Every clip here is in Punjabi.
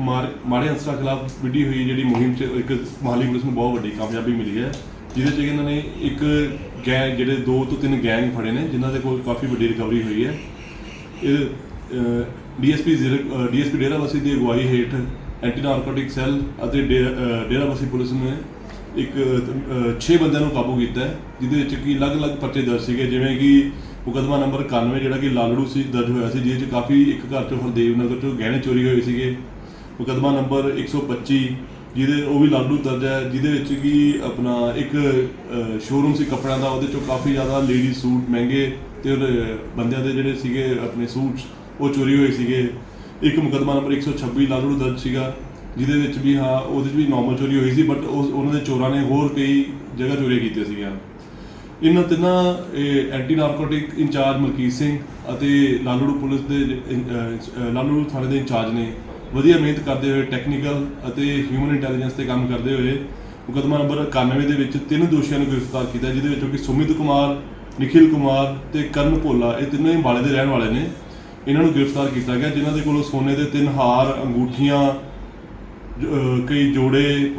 ਮਾਰ- ਮਾੜੇ ਅੰਸਰਾਂ ਖਿਲਾਫ ਵਿੱਢੀ ਹੋਈ ਜਿਹੜੀ ਮੁਹਿੰਮ 'ਚ ਇੱਕ ਮਹਾਲੀ ਪੁਲਿਸ ਨੂੰ ਬਹੁਤ ਵੱਡੀ ਕਾਮਯਾਬੀ ਮਿਲੀ ਹੈ, ਜਿਹਦੇ 'ਚ ਇਹਨਾਂ ਨੇ ਇੱਕ ਗੈਂਗ, ਜਿਹੜੇ ਦੋ ਤੋਂ ਤਿੰਨ ਗੈਂਗ ਫੜੇ ਨੇ, ਜਿਨ੍ਹਾਂ ਦੇ ਕੋਲ ਕਾਫੀ ਵੱਡੀ ਰਿਕਵਰੀ ਹੋਈ ਹੈ। ਇਹ ਡੀਐਸਪੀ ਡੀਐਸਪੀ ਡੇਰਾਬੱਸੀ ਦੀ ਅਗਵਾਈ ਹੇਠ ਐਂਟੀ ਨਾਰਕੋਟਿਕ ਸੈੱਲ ਅਤੇ ਡੇ- ਡੇਰਾਬੱਸੀ ਪੁਲਿਸ ਨੇ ਇੱਕ 6 ਬੰਦਿਆਂ ਨੂੰ ਕਾਬੂ ਕੀਤਾ ਜਿਹਦੇ ਵਿੱਚ ਕਿ ਅਲੱਗ-ਅਲੱਗ ਪਰਚੇ ਦਰਜ ਸੀਗੇ, ਜਿਵੇਂ ਕਿ ਮੁਕੱਦਮਾ ਨੰਬਰ 91 ਜਿਹੜਾ ਕਿ ਲਾਲੜੂ ਸੀ, ਦਰਜ ਹੋਇਆ ਸੀ, ਜਿਹਦੇ 'ਚ ਕਾਫੀ ਇੱਕ ਘਰ ਚੋਂ ਹਰਦੇਵ ਨਗਰ ਚੋਂ ਗਹਿਣੇ ਚੋਰੀ ਹੋਏ ਸੀਗੇ। ਮੁਕੱਦਮਾ ਨੰਬਰ 125 ਜਿਹਦੇ ਉਹ ਵੀ ਲਾਲੜੂ ਦਰਜ ਹੈ ਜਿਹਦੇ ਵਿੱਚ ਕਿ ਆਪਣਾ ਇੱਕ ਸ਼ੋਰੂਮ ਸੀ ਕੱਪੜਿਆਂ ਦਾ ਉਹਦੇ ਚੋਂ ਕਾਫੀ ਜ਼ਿਆਦਾ ਲੇਡੀ ਸੂਟ ਮਹਿੰਗੇ ਤੇ ਉਹਦੇ ਬੰਦਿਆਂ ਦੇ ਜਿਹੜੇ ਸੀਗੇ ਆਪਣੇ ਸੂਟਸ ਉਹ ਚੋਰੀ ਹੋਏ ਸੀਗੇ। ਇੱਕ ਮੁਕੱਦਮਾ ਨੰਬਰ 126 ਲਾਲੜੂ ਦਰਜ ਸੀਗਾ ਜਿਹਦੇ ਵਿੱਚ ਵੀ ਹਾਂ ਉਹਦੇ ਵਿੱਚ ਵੀ ਨਾਰਮਲ ਚੋਰੀ ਹੋਈ ਸੀ ਬਟ ਉਸ ਉਹਨਾਂ ਦੇ ਚੋਰਾਂ ਨੇ ਹੋਰ ਕਈ ਜਗ੍ਹਾ ਚੋਰੀ ਕੀਤੀਆਂ ਸੀਗੀਆਂ। ਇਹਨਾਂ ਤਿੰਨਾਂ ਇਹ, anti narcotic incharge Malkit Singh ਅਤੇ ਲਾਲੜੂ ਪੁਲਿਸ ਦੇ ਅਹ, ਲਾਲੜੂ ਥਾਣੇ ਦੇ ਇੰਚਾਰਜ ਨੇ ਵਧੀਆ ਮਿਹਨਤ ਕਰਦੇ ਹੋਏ ਟੈਕਨੀਕਲ ਅਤੇ ਹਿਊਮਨ ਇੰਟੈਲੀਜੈਂਸ ਤੇ ਕੰਮ ਕਰਦੇ ਹੋਏ, ਮੁਕੱਦਮਾ ਨੰਬਰ 91 ਦੇ ਵਿੱਚ ਤਿੰਨ ਦੋਸ਼ੀਆਂ ਨੂੰ ਗ੍ਰਿਫਤਾਰ ਕੀਤਾ, ਜਿਹਦੇ ਵਿੱਚੋਂ ਕਿ ਸੁਮਿਤ ਕੁਮਾਰ, ਨikhil ਕੁਮਾਰ ਤੇ ਕਰਨ ਭੋਲਾ, ਇਹ ਤਿੰਨੇ ਬਾਲੇ ਦੇ ਰਹਿਣ ਵਾਲੇ ਨੇ। ਇਹਨਾਂ ਨੂੰ ਗ੍ਰਿਫਤਾਰ ਕੀਤਾ ਗਿਆ, ਜਿਨ੍ਹਾਂ ਦੇ ਕੋਲੋਂ ਸੋਨੇ ਦੇ ਤਿੰਨ ਹਾਰ, ਅੰਗੂਠੀਆਂ ਕਈ ਜੋੜੇ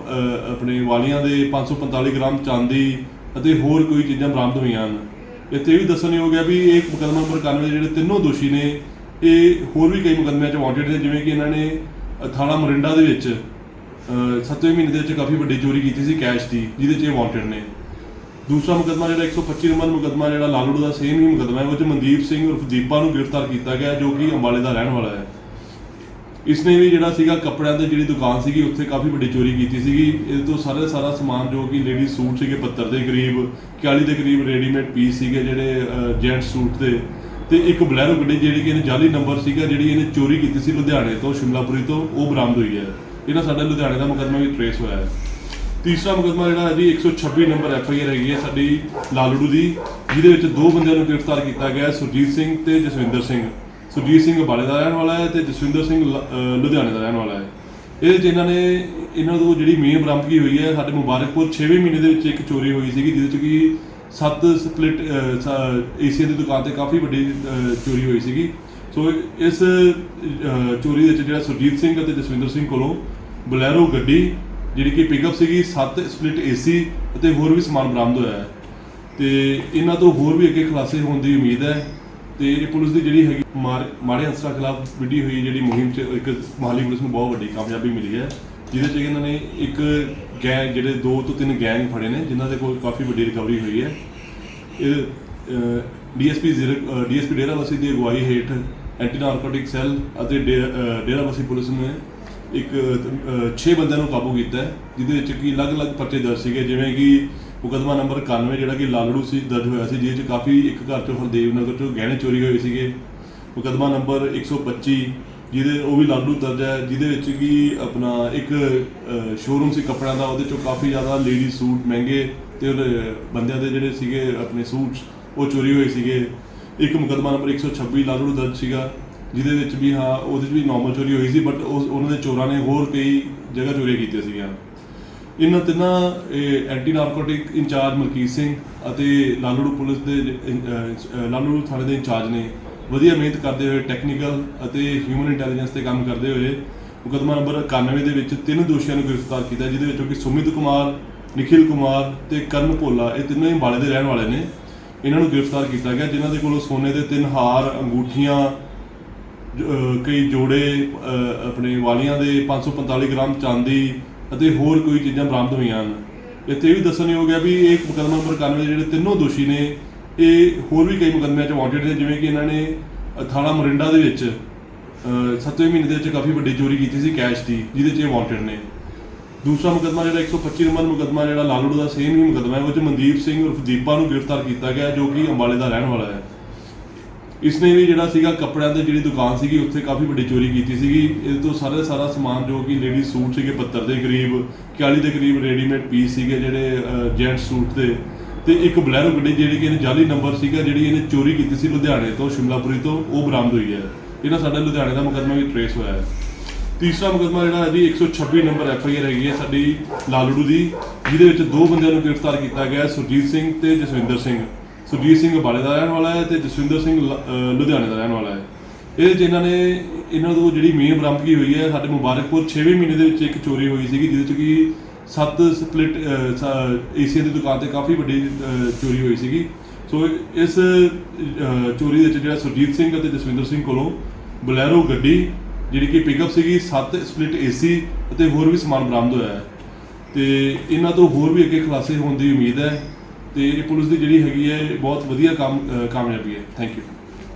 ਆਪਣੇ ਵਾਲੀਆਂ ਦੇ 545 ਗ੍ਰਾਮ ਚਾਂਦੀ ਅਤੇ ਹੋਰ ਕੋਈ ਚੀਜ਼ਾਂ ਬਰਾਮਦ ਹੋਈਆਂ ਹਨ। ਇੱਥੇ ਇਹ ਵੀ ਦੱਸਣਯੋਗ ਹੈ ਵੀ ਇਹ ਮੁਕੱਦਮਾ ਨੰਬਰ 91 ਦੇ ਜਿਹੜੇ ਤਿੰਨੋਂ ਦੋਸ਼ੀ ਨੇ ਇਹ ਹੋਰ ਵੀ ਕਈ ਮੁਕੱਦਮਿਆਂ 'ਚ ਵਾਂਟਡ ਨੇ, ਜਿਵੇਂ ਕਿ ਇਹਨਾਂ ਨੇ ਥਾਣਾ ਮੋਰਿੰਡਾ ਦੇ ਵਿੱਚ 7ਵੇਂ ਮਹੀਨੇ ਦੇ ਵਿੱਚ ਕਾਫੀ ਵੱਡੀ ਚੋਰੀ ਕੀਤੀ ਸੀ ਕੈਸ਼ ਦੀ, ਜਿਹਦੇ 'ਚ ਇਹ ਵਾਂਟਡ ਨੇ। ਦੂਸਰਾ ਮੁਕੱਦਮਾ ਜਿਹੜਾ 125 ਨੰਬਰ ਮੁਕੱਦਮਾ, ਜਿਹੜਾ ਲਾਲੜੂ ਦਾ ਸੇਮ ਹੀ ਮੁਕੱਦਮਾ ਹੈ, ਉਹ 'ਚ ਮਨਦੀਪ ਸਿੰਘ ਉਰਫ ਦੀਪਾ ਨੂੰ ਗ੍ਰਿਫਤਾਰ ਕੀਤਾ ਗਿਆ, ਜੋ ਕਿ ਅੰਬਾਲੇ ਦਾ ਰਹਿਣ ਵਾਲਾ ਹੈ। ਇਸਨੇ ਵੀ ਜਿਹੜਾ ਸੀਗਾ ਕੱਪੜਿਆਂ ਦੀ ਜਿਹੜੀ ਦੁਕਾਨ ਸੀਗੀ, ਉੱਥੇ ਕਾਫੀ ਵੱਡੀ ਚੋਰੀ ਕੀਤੀ ਸੀਗੀ। ਇਹਦੇ ਤੋਂ ਸਾਰਾ ਸਾਰਾ ਸਮਾਨ ਜੋ ਕਿ ਲੇਡੀ ਸੂਟ ਸੀਗੇ 72 ਦੇ ਕਰੀਬ 40 ਦੇ ਕਰੀਬ ਰੈਡੀਮੇਡ ਪੀਸ ਸੀਗੇ, ਜਿਹੜੇ ਜੈਂਟ ਸੂਟ ਦੇ ਤੇ ਇੱਕ ਬਲੈਰੋ ਗੱਡੀ ਜਿਹੜੀ ਕਿ ਇਹਨੇ ਜਾਲੀ ਨੰਬਰ ਸੀਗਾ, ਜਿਹੜੀ ਇਹਨੇ ਚੋਰੀ ਕੀਤੀ ਸੀ ਲੁਧਿਆਣੇ ਤੋਂ, ਸ਼ਿਮਲਾਪੁਰੀ ਤੋਂ, ਉਹ ਬਰਾਮਦ ਹੋਈ ਹੈ। ਇਹਨਾਂ ਸਾਡਾ ਲੁਧਿਆਣੇ ਦਾ ਮੁਕੱਦਮਾ ਵੀ ਟਰੇਸ ਹੋਇਆ ਹੈ। ਤੀਸਰਾ ਮੁਕੱਦਮਾ ਜਿਹੜਾ ਹੈ ਜੀ 126 ਨੰਬਰ ਐਫ ਆਈ ਆਰ ਹੈਗੀ ਹੈ ਸਾਡੀ ਲਾਲੜੂ ਦੀ, ਜਿਹਦੇ ਵਿੱਚ ਦੋ ਬੰਦਿਆਂ ਨੂੰ ਗ੍ਰਿਫਤਾਰ ਕੀਤਾ ਗਿਆ ਸੁਰਜੀਤ ਸਿੰਘ ਤੇ ਜਸਵਿੰਦਰ ਸਿੰਘ। ਸੁਰਜੀਤ ਸਿੰਘ ਅੰਬਾਲੇ ਦਾ ਰਹਿਣ ਵਾਲਾ ਹੈ ਤੇ ਜਸਵਿੰਦਰ ਸਿੰਘ ਲੁਧਿਆਣੇ ਦਾ ਰਹਿਣ ਵਾਲਾ ਹੈ। ਇਹਦੇ 'ਚ ਇਹਨਾਂ ਨੇ, ਇਹਨਾਂ ਤੋਂ ਜਿਹੜੀ ਮੇਨ ਬਰਾਮਦਗੀ ਹੋਈ ਹੈ, ਸਾਡੇ ਮੁਬਾਰਕਪੁਰ 6ਵੇਂ ਮਹੀਨੇ ਦੇ ਵਿੱਚ ਇੱਕ ਚੋਰੀ ਹੋਈ ਸੀਗੀ, ਜਿਹਦੇ 'ਚ ਕਿ ਸੱਤ ਸਪਲਿਟ ਏਸੀਆ ਦੀ ਦੁਕਾਨ ਤੇ ਕਾਫੀ ਵੱਡੀ ਚੋਰੀ ਹੋਈ ਸੀਗੀ। ਸੋ ਇਸ ਚੋਰੀ ਦੇ ਵਿੱਚ ਜਿਹੜਾ ਸੁਰਜੀਤ ਸਿੰਘ ਅਤੇ ਜਸਵਿੰਦਰ ਸਿੰਘ ਕੋਲੋਂ ਬਲੈਰੋ ਗੱਡੀ, ਜਿਹੜੀ ਕਿ ਪਿਕਅਪ ਸੀਗੀ, ਸੱਤ ਸਪਲਿਟ ਏਸੀ ਅਤੇ ਹੋਰ ਵੀ ਸਮਾਨ ਬਰਾਮਦ ਹੋਇਆ ਹੈ। ਤੇ ਇਹਨਾਂ ਤੋਂ ਹੋਰ ਵੀ ਅੱਗੇ ਖੁਲਾਸੇ ਹੋਣ ਦੀ ਉਮੀਦ ਹੈ। ਤੇ ਇਹ ਪੁਲਿਸ ਦੀ ਜਿਹੜੀ ਹੈਗੀ ਮਾਰ- ਮਾੜੇ ਅਨਸਰਾਂ ਖਿਲਾਫ ਵਿੱਢੀ ਹੋਈ ਜਿਹੜੀ ਮੁਹਿੰਮ 'ਚ ਇੱਕ ਮਹਾਲੀ ਪੁਲਿਸ ਨੂੰ ਬਹੁਤ ਵੱਡੀ ਕਾਮਯਾਬੀ ਮਿਲੀ ਹੈ। ਜਿਹਦੇ 'ਚ ਇਹਨਾਂ ਨੇ ਇੱਕ ਗੈਂਗ ਜਿਹੜੇ ਦੋ ਤੋਂ ਤਿੰਨ ਗੈਂਗ ਫੜੇ ਨੇ ਜਿਨ੍ਹਾਂ ਦੇ ਕੋਲ ਕਾਫੀ ਵੱਡੀ ਰਿਕਵਰੀ ਹੋਈ ਹੈ। ਇਹ ਡੀਐਸਪੀ ਡੀਐਸਪੀ ਡੇਰਾਬੱਸੀ ਦੀ ਅਗਵਾਈ ਹੇਠ ਐਂਟੀ ਨਾਰਕੋਟਿਕ ਸੈੱਲ ਅਤੇ ਡੇ- ਅਹ, ਡੇਰਾਬੱਸੀ ਪੁਲਿਸ ਨੇ ਇੱਕ 6 ਬੰਦਿਆਂ ਨੂੰ ਕਾਬੂ ਕੀਤਾ ਹੈ, ਜਿਹਦੇ ਵਿੱਚ ਕਿ ਅਲੱਗ-ਅਲੱਗ ਪਰਚੇ ਦਰਜ ਸੀਗੇ ਜਿਵੇਂ ਕਿ ਮੁਕੱਦਮਾ ਨੰਬਰ 91 ਜਿਹੜਾ ਕਿ ਲਾਲੜੂ ਸੀ ਦਰਜ ਹੋਇਆ ਸੀ ਜਿਹਦੇ 'ਚ ਕਾਫੀ ਇੱਕ ਘਰ ਚੋਂ ਹਰਦੇਵ ਨਗਰ ਚੋਂ ਗਹਿਣੇ ਚੋਰੀ ਹੋਏ ਸੀਗੇ। ਮੁਕੱਦਮਾ ਨੰਬਰ 125 ਜਿਹਦੇ ਉਹ ਵੀ ਲਾਲੜੂ ਦਰਜ ਹੈ ਜਿਹਦੇ ਵਿੱਚ ਕਿ ਆਪਣਾ ਇੱਕ ਸ਼ੋਰੂਮ ਸੀ ਕੱਪੜਿਆਂ ਦਾ ਉਹਦੇ ਚੋਂ ਕਾਫੀ ਜ਼ਿਆਦਾ ਲੇਡੀ ਸੂਟ ਮਹਿੰਗੇ ਤੇ ਉਹਦੇ ਬੰਦਿਆਂ ਦੇ ਜਿਹੜੇ ਸੀਗੇ ਆਪਣੇ ਸੂਟਸ ਉਹ ਚੋਰੀ ਹੋਏ ਸੀਗੇ। ਇੱਕ ਮੁਕੱਦਮਾ ਨੰਬਰ 126 ਲਾਲੜੂ ਦਰਜ ਸੀਗਾ ਜਿਹਦੇ ਵਿੱਚ ਵੀ ਹਾਂ ਉਹਦੇ ਵਿੱਚ ਵੀ ਨਾਰਮਲ ਚੋਰੀ ਹੋਈ ਸੀ ਬਟ ਉਸ ਉਹਨਾਂ ਦੇ ਚੋਰਾਂ ਨੇ ਹੋਰ ਕਈ ਜਗ੍ਹਾ ਚੋਰੀ ਕੀਤੀਆਂ ਸੀਗੀਆਂ। ਇਹਨਾਂ ਤਿੰਨਾਂ ਇਹ, anti narcotic incharge Malkit Singh ਅਤੇ ਲਾਲੜੂ ਪੁਲਿਸ ਦੇ ਅਹ, ਅਹ, ਲਾਲੜੂ ਥਾਣੇ ਦੇ ਇੰਚਾਰਜ ਨੇ ਵਧੀਆ ਮਿਹਨਤ ਕਰਦੇ ਹੋਏ ਟੈਕਨੀਕਲ ਅਤੇ ਹਿਊਮਨ ਇੰਟੈਲੀਜੈਂਸ ਤੇ ਕੰਮ ਕਰਦੇ ਹੋਏ ਮੁਕੱਦਮਾ ਨੰਬਰ 91 ਦੇ ਵਿੱਚ ਤਿੰਨ ਦੋਸ਼ੀਆਂ ਨੂੰ ਗ੍ਰਿਫਤਾਰ ਕੀਤਾ, ਜਿਹਦੇ ਵਿੱਚੋਂ ਕਿ ਸੁਮਿਤ ਕੁਮਾਰ, ਨikhil ਕੁਮਾਰ ਤੇ ਕਰਨ ਭੋਲਾ, ਇਹ ਤਿੰਨੋਂ ਹੀ ਅੰਬਾਲੇ ਦੇ ਰਹਿਣ ਵਾਲੇ ਨੇ। ਇਹਨਾਂ ਨੂੰ ਗ੍ਰਿਫਤਾਰ ਕੀਤਾ ਗਿਆ, ਜਿਨ੍ਹਾਂ ਦੇ ਕੋਲੋਂ ਸੋਨੇ ਦੇ ਤਿੰਨ ਹਾਰ, ਅੰਗੂਠੀਆਂ ਕਈ ਜੋੜੇ ਆਪਣੇ ਵਾਲੀਆਂ ਦੇ 545 ਗ੍ਰਾਮ ਚਾਂਦੀ ਅਤੇ ਹੋਰ ਕੋਈ ਚੀਜ਼ਾਂ ਬਰਾਮਦ ਹੋਈਆਂ ਹਨ। ਇੱਥੇ ਇਹ ਵੀ ਦੱਸਣਯੋਗ ਹੈ ਵੀ ਇਹ ਮੁਕੱਦਮਾ ਨੰਬਰ 91 ਦੇ ਜਿਹੜੇ ਤਿੰਨੋਂ ਦੋਸ਼ੀ ਨੇ ਇਹ ਹੋਰ ਵੀ ਕਈ ਮੁਕੱਦਮਿਆਂ 'ਚ ਵਾਂਟਡ ਨੇ, ਜਿਵੇਂ ਕਿ ਇਹਨਾਂ ਨੇ ਥਾਣਾ ਮੋਰਿੰਡਾ ਦੇ ਵਿੱਚ 7ਵੇਂ ਮਹੀਨੇ ਦੇ ਵਿੱਚ ਕਾਫੀ ਵੱਡੀ ਚੋਰੀ ਕੀਤੀ ਸੀ ਕੈਸ਼ ਦੀ, ਜਿਹਦੇ 'ਚ ਇਹ ਵਾਂਟਡ ਨੇ। ਦੂਸਰਾ ਮੁਕੱਦਮਾ ਜਿਹੜਾ 125 ਨੰਬਰ ਮੁਕੱਦਮਾ ਜਿਹੜਾ ਲਾਲੜੂ ਦਾ ਸੇਮ ਹੀ ਮੁਕੱਦਮਾ ਹੈ, ਉਹ 'ਚ ਮਨਦੀਪ ਸਿੰਘ ਉਰਫ ਦੀਪਾ ਨੂੰ ਗ੍ਰਿਫਤਾਰ ਕੀਤਾ ਗਿਆ, ਜੋ ਕਿ ਅੰਬਾਲੇ ਦਾ ਰਹਿਣ ਵਾਲਾ ਹੈ। ਇਸਨੇ ਵੀ ਜਿਹੜਾ ਸੀਗਾ ਕੱਪੜਿਆਂ ਦੀ ਜਿਹੜੀ ਦੁਕਾਨ ਸੀਗੀ, ਉੱਥੇ ਕਾਫੀ ਵੱਡੀ ਚੋਰੀ ਕੀਤੀ ਸੀਗੀ। ਇਹਦੇ ਤੋਂ ਸਾਰਾ ਸਾਰਾ ਸਮਾਨ ਜੋ ਕਿ ਲੇਡੀ ਸੂਟ ਸੀਗੇ 72 ਦੇ ਕਰੀਬ 40 ਦੇ ਕਰੀਬ ਰੈਡੀਮੇਡ ਪੀਸ ਸੀਗੇ ਜਿਹੜੇ ਜੈਂਟ ਸੂਟ ਦੇ ਤੇ ਇੱਕ ਬਲੈਰੋ ਗੱਡੀ ਜਿਹੜੀ ਕਿ ਇਹਨੇ ਜਾਲੀ ਨੰਬਰ ਸੀਗਾ, ਜਿਹੜੀ ਇਹਨੇ ਚੋਰੀ ਕੀਤੀ ਸੀ ਲੁਧਿਆਣੇ ਤੋਂ, ਸ਼ਿਮਲਾਪੁਰੀ ਤੋਂ, ਉਹ ਬਰਾਮਦ ਹੋਈ ਹੈ। ਇਹਨਾਂ ਸਾਡਾ ਲੁਧਿਆਣੇ ਦਾ ਮੁਕੱਦਮਾ ਵੀ ਟਰੇਸ ਹੋਇਆ ਹੈ। ਤੀਸਰਾ ਮੁਕੱਦਮਾ ਜਿਹੜਾ ਹੈ ਜੀ 126 ਨੰਬਰ ਐਫ ਆਈ ਆਰ ਹੈਗੀ ਹੈ ਸਾਡੀ ਲਾਲੜੂ ਦੀ, ਜਿਹਦੇ ਵਿੱਚ ਦੋ ਬੰਦਿਆਂ ਨੂੰ ਗ੍ਰਿਫਤਾਰ ਕੀਤਾ ਗਿਆ ਸੁਰਜੀਤ ਸਿੰਘ ਤੇ ਜਸਵਿੰਦਰ ਸਿੰਘ। ਸੁਰਜੀਤ ਸਿੰਘ ਅੰਬਾਲੇ ਦਾ ਰਹਿਣ ਵਾਲਾ ਹੈ ਤੇ ਜਸਵਿੰਦਰ ਸਿੰਘ ਲੁਧਿਆਣੇ ਦਾ ਰਹਿਣ ਵਾਲਾ ਹੈ। ਇਹਦੇ 'ਚ ਇਹਨਾਂ ਨੇ, ਇਹਨਾਂ ਤੋਂ ਜਿਹੜੀ ਮੇਨ ਬਰਾਮਦਗੀ ਹੋਈ ਹੈ, ਸਾਡੇ ਮੁਬਾਰਕਪੁਰ 6ਵੇਂ ਮਹੀਨੇ ਦੇ ਵਿੱਚ ਇੱਕ ਚੋਰੀ ਹੋਈ ਸੀਗੀ, ਜਿਹਦੇ 'ਚ ਕਿ ਸੱਤ ਸਪਲਿਟ ਏਸੀਆ ਦੀ ਦੁਕਾਨ ਤੇ ਕਾਫੀ ਵੱਡੀ ਚੋਰੀ ਹੋਈ ਸੀਗੀ। ਸੋ ਇਸ ਚੋਰੀ ਦੇ ਵਿੱਚ ਜਿਹੜਾ ਸੁਰਜੀਤ ਸਿੰਘ ਅਤੇ ਜਸਵਿੰਦਰ ਸਿੰਘ ਕੋਲੋਂ ਬਲੈਰੋ ਗੱਡੀ, ਜਿਹੜੀ ਕਿ ਪਿਕਅਪ ਸੀਗੀ, ਸੱਤ ਸਪਲਿਟ ਏਸੀ ਅਤੇ ਹੋਰ ਵੀ ਸਮਾਨ ਬਰਾਮਦ ਹੋਇਆ ਹੈ। ਤੇ ਇਹਨਾਂ ਤੋਂ ਹੋਰ ਵੀ ਅੱਗੇ ਖੁਲਾਸੇ ਹੋਣ ਦੀ ਉਮੀਦ ਹੈ ਤੇ ਇਹ ਪੁਲਿਸ ਦੀ ਜਿਹੜੀ ਹੈਗੀ ਹੈ ਬਹੁਤ ਵਧੀਆ ਕੰਮ ਕਾਮਯਾਬੀ ਹੈ। Thank you